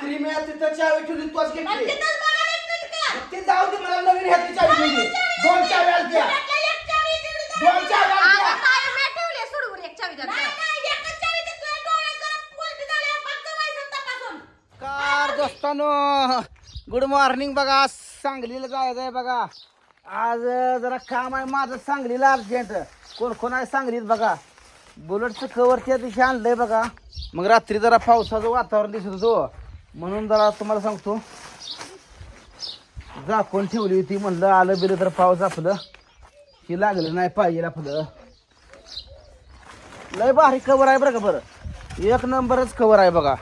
रात्री मी तिथं चावी ठेवली तोच मग घेतली तिथंच बघायला येत नाहीत का? ते जाऊ दे मला नवीन ह्यातली चावी ठेवली. दोन चावी आलत्या घरातल्या एक चावी दोन चावी आता आलत्या काय मी ठेवले सोडून एक चावी नाही, नाही, एकच चावी ते तुझ्या डोळ्यात जरा उलटी झाली, बघ व्हायचं तपासून. कार दोस्तानो गुड मॉर्निंग बघा. सांगलीला जायचं आहे बघा. आज अं, जरा काम आहे माझं सांगलीला अर्जंट. कोण कोण आहे सांगलीत बघा. बुलेटचं कवर त्या दिवशी आणलंय बघा. मग रात्री जरा पावसाचं वातावरण दिसत होतो. म्हणून जरा तुम्हाला सांगतो. झाकून ठेवली होती म्हणलं आलं बिलं तर पाऊस आपलं की लागलं नाही पाहिजे आपलं. लय भारी कवर आहे बरं का बरं. एक नंबरच कवर आहे बघा.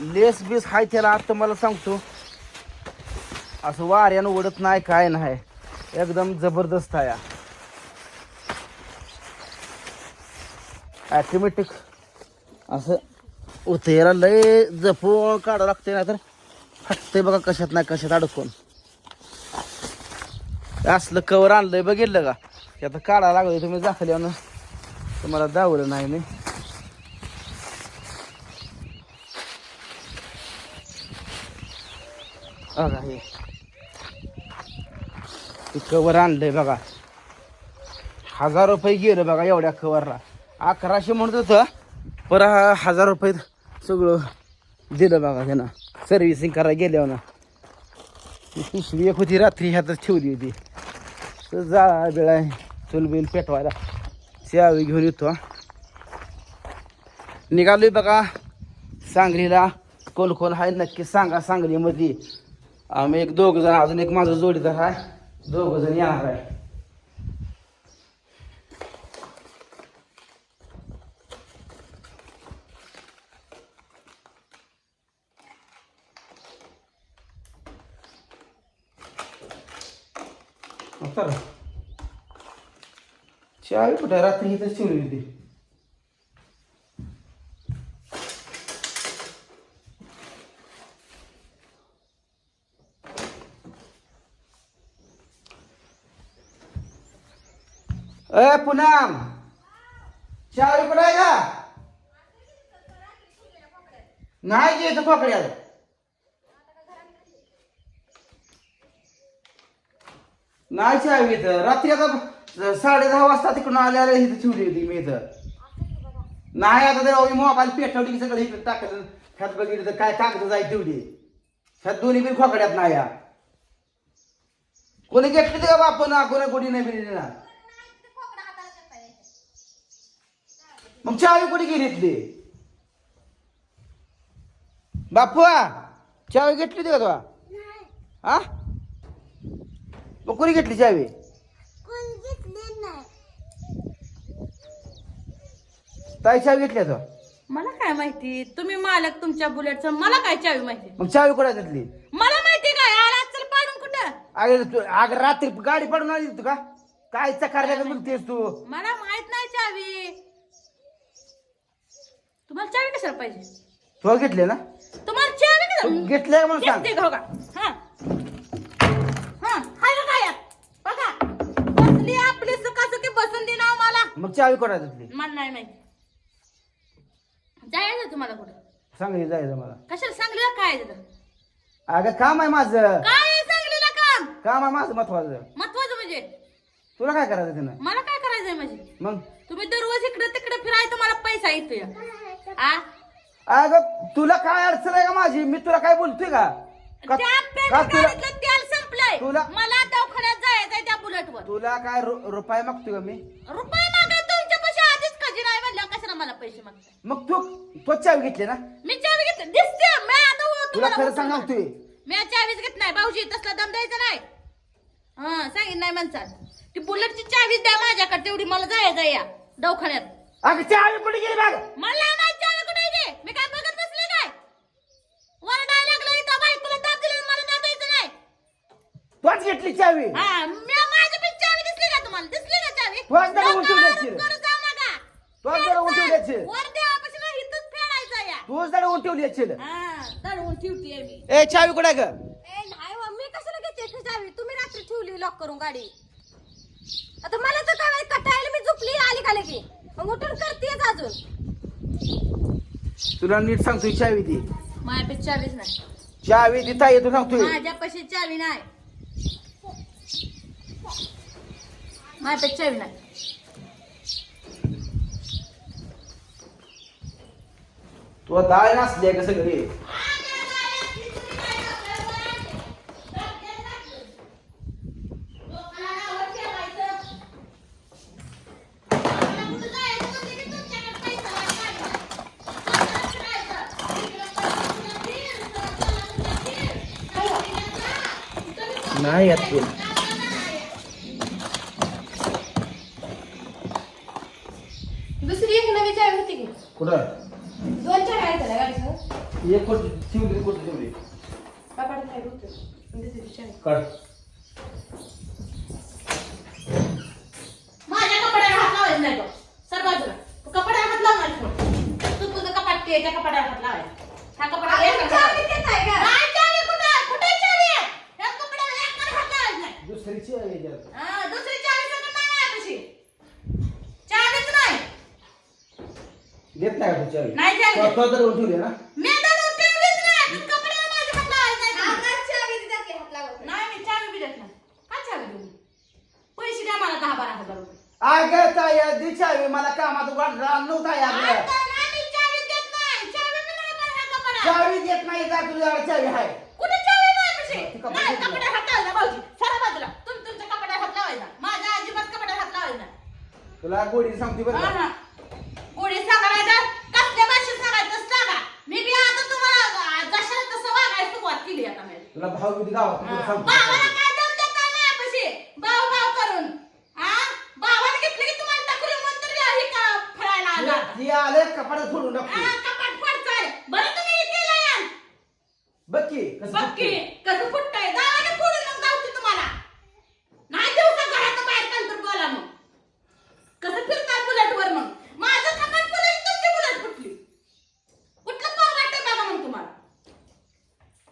लेस बीस हाय त्याला आता मला सांगतो. असं वाऱ्यानं उडत नाही काय नाही. एकदम जबरदस्त आहे. ॲटोमॅटिक असं उतेरा लय जपून काढावं लागते ना तर फाटतंय बघा कशात नाही कशात अडकून. असलं कवर आणलंय बघितलं का? ते आता काढायला लागलं तुम्ही दाखल्यानं तुम्हाला दावलं नाही मी. बघा हे. कवर आणलंय बघा. हजार रुपये गेलं बघा एवढ्या कवरला अकराशे म्हणत होतं. पर हजार रुपये सगळं दिलं बघा त्यांना सर्व्हिसिंग करायला गेल्यावर ना पिशवी एक होती रात्री ह्यातच ठेवली होती. तर जा बेळा चुलबिल पेटवायला. त्यावेळी घेऊन येतो निघालो निघालोय बघा सांगलीला. कोल कोण आहे नक्की सांगा सांगलीमध्ये आम्ही एक दोघ जण अजून एक माझं जोडीदार आहे. दोघ जण येणार आहे. तर चावी कुठे रात्री इथंच ठेवली होती अय पुनम चावी कुठे आहे का नाही नाही चावी इथं. रात्री आता साडे दहा वाजता तिकडून आल्याला इथं ठेवली होती मी इथं. नाही आता तर मोबाईल पेटवली की सगळं इकडे टाकलं. ह्यात बघितलं तर काय कागद जाय तेवढी. ह्यात दोन्ही पण खोकड्यात नाही या. कोणी घेतली का बाप ना? कोणी कोणी नाही बिली ना? मग चावी कुठे गेली इथली? बापू चावी घेतली होती का तुला? हा? मग कोणी घेतली चावी? ताई चावी घेतली तो मला काय माहिती? तुम्ही मालक तुमच्या बुलेटचं मला काय चावी माहिती? मग चावी कुठे घेतली? मला माहिती काय? आला चल पाडून कुठं? अगे तू अग रात्री गाडी पडून आली तू का? काय चकार का बोलतेस तू? मला माहीत नाही चावी. तुम्हाला चावी कशाला पाहिजे? तू घेतले ना? तुम्हाला चावी कशाला घेतले का म्हणून सांग? घेते का बघा हा हा मग चावी कुठे घेतली मला नाही माहिती. जायचं तुम्हाला कुठं? सांगली जायचं मला. कशाला सांगलीला काय आहे तिथं? अगं काम आहे माझं. काय आहे सांगलीला काम? काम आहे माझं महत्वाचं. महत्वाचं म्हणजे? तुला काय करायचं त्यानं मला काय करायचंय म्हणजे? मग? तुम्ही दररोज इकडे तिकडे फिरायचं मला पैसा येतोय. आ? अगं तुला काय अडचण आहे का माझी? मी तुला काय बोलतोय का? का त्या का पेमेंट तुला गाडीतलं तेल संपलंय. तुला- मला दवाखान्यात जायचंय त्या बुलेटवर. तुला काय रु- रुपये मागतोय का मी? रुपये नाही म्हणलं कशाला मला पैसे मग तू तो चावी घेतली ना? मी चावी घेतली. दिसते. मी आता तुला तुम्हाला खरं सांग. तू मी चावीच घेत नाही. भाऊजी तसला दम द्यायचा नाही. हा सांगितलं नाही म्हणतात. ती बुलेटची चावीच द्या माझ्याकडे. तेवढी मला जायचं या दवाखान्यात. अगं चावी कुठे गेली बघ? मला नाही चावी कुठे. मी काय बघत बसले काय? वरडायला लागलं इथं. बाई तुला दाब दिलं मला दाब द्यायचं नाही. तोच घेतली चावी. हा मी माझी पण चावी दिसली का तुम्हाला? दिसली का चावी? तोच दडवून नका ठेवल्याची. आरोप करत जाऊ नका तोच वर देवापासून इथंच फेडायचं या तूच दडवून ठेवली हा दडवून ठेवतीये मी. ए चावी कुठे ग? ए नाही हो, मी कशाला घेते ती चावी? तुम्ही रात्री ठेवली लॉक करून गाडी. आता मला तर काय कटायला मी झोपली आली का लगी? मग उठून करतेच अजून. तुला नीट सांगतोय चावी ती माझ्यापेक्षा चावीच नाही. चावी ती ताई तू सांगतोय. माझ्यापाशी चावी नाही. माझ्यापेक्षा चावी नाही. तुला दाळ नसली का सगळी नाही येत एक कोट ठेवली कोट ठेवली कपाटात काय होतं दुसरी चावी काढ माझ्या कपड्याला हात लावायचा नाही तो सर बाजूला तू कपड्याला हात लावणार कोण तू तुझं कपाट ते त्या कपड्याला हात लावायचा हा कपडा एक? नाही चावी कुठं कुठे चावी आहे या कपड्याला एक पण हात लावायचा नाही दुसरीची आहे याच्यात. हा, दुसरी चावी सगळं नाही माझ्यापाशी. चावीच नाही देत नाही। का तू चावी नाही चावी देत. तो तर ठेवली ना। मी बारा हजार रुपये अगं ताई दे चावी मला कामात वाटला नव्हता यार आता मी चावी देत नाही चावी बी नाही. चावी देत नाही का तुझ्याकडे चावी आहे कुठे चावी नाही कशी? ती कपडे नाही, घेतली. कपड्याला हात लावायचा भाऊजी. सरा बाजूला. तुम्ही तुमच्या कपड्याला हात लावायचा. माझ्या अजिबात कपड्याला हात लावायचा. तुला गोडी सांगते बरं का? गोडी सांगा नाही तर कसल्या भाषेत सांगायचं सांगा. मी बी आता तुम्हाला अं, जशाला तसं वागायला सुरुवात केली आता मी. तुला भाव किती गावात तुला सांगतो. भावाला काय दम देता माझ्यापाशी? भाव भाव करून. हा? भावाने घेतलं की तुम्हाला टाकलं म्हणून तर हे का फळायला आलं आता. ती आले कपाड फोडून हा, टाकतो कपाट पडतंय. बरं तुम्ही हे केलं यार. बघ की कसं बघ की, कसं फुटतंय. फोडून मग तुम्हाला. नाही देऊ का घराच्या बाहेर नंतर बोला मग. कसं फिरताय बुलेटवर मग? माझं की तुमची बुलेट फुटली. कुठलं बघा मग तुम्हाला.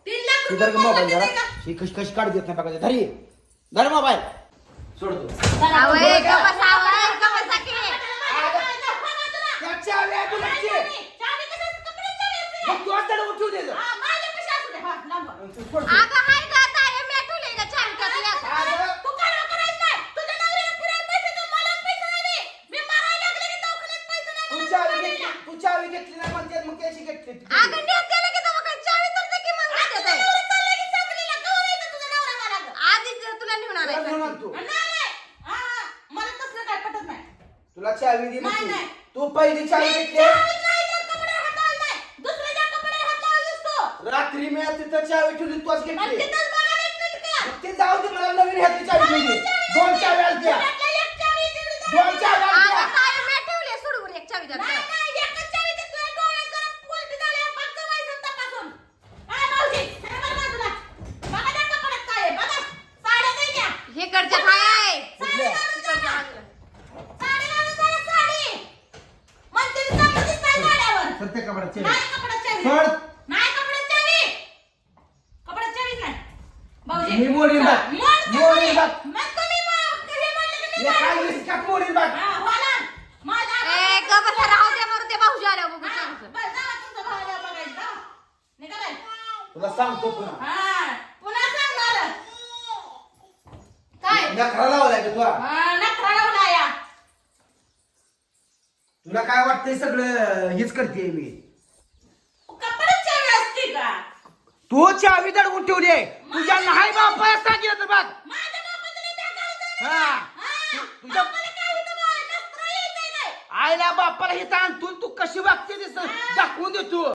तीन लाख तू रुपये मोबाईल जरा का? ही कशी कशी काढ देत नाही बघा धरी धर मोबाईल सोडतो गप्पा साकी. त्या चावी आहे बुलेटची. चावी कशाची? कपड्याची चावी असते ना? मग तू आता उठू दे हा, माझ्यापाशी असू दे. हा, लांब. तू सोड. अगं, हाय का ताई, मी? अगं, तू काय करायचं नाही. तुझ्या नवऱ्याला फिरायला पैसे देऊन मला पैसे नाही दे. मी मारायला लागले की दवाखान्यात पैसे नाही तू मला चावी पैसे घेतली. तू चावी घेतली नाही म्हणते मग त्याची घेतली अगं, नेत गेलं की काय चावी तर दे की मग गं? आधीच तुला नेऊन तुला आणायचं. हा, चावी दिली तू. पहिली चावी घेतली चावीच नाही देत, कपड्यावर हात लावला नाही. दुसऱ्याच्या कपड्यावर हात लावलीस तू. रात्री मी तिथं चावी ठेवली तूच मग घेतली तिथंच बघायला येत नाही का? मग ते जाऊ दे मला नवीन ह्याची चावी ठेवली दोन चावी आलत्या घरातल्या एक चावी जाऊ दोन एक चावी द्या नाही, तुला. नाही, एकच चावी ते तुझ्या डोळ्यात जरा पोलटी झाल्यावर बघ व्हायचं तपासून. काय भाऊजी? हे बघ बाजूला. बघा त्या कपड्यात काय आहे, बघा. साड्या नाही द्या. इकडच्या हाय. कुठल्या? इकडच्या हाय. साडी घालून जरा साडी. म्हणते ती चांगली दिसताय साड्यावर. सत्य कपड्यात चावी. नाही कपड्यात चावी. सोड. नाही कपड्यात चावी. कपड्यात चावीच नाही. भाऊजी. मी मोडीन का मोडीन मग हे म्हणलं की मोडीन हा. माझा ए, गप्प बसा, राहू दे, मरू दे, भाऊजी आल्यावर बघू बाई. तुला सांगतो पुन्हा. हा, पुन्हा सांगणार. काय? नखरा लावलाय का तुला? हा. तुला काय वाटतंय सगळं? हेच करते मी कपड्यात चावी असते का? तू चावी दडवून ठेवली आहे तुझ्या नाही बापाला सांगितलं तर बघ माझ्या बापाचं लय बेकार होतं ना. हा हा, तुझ्या- बापाला काय होतं बा? नखरा यायचंय काय? आईला बापाला हे ताण तू तू कशी वागते दिस दाखवून दे तू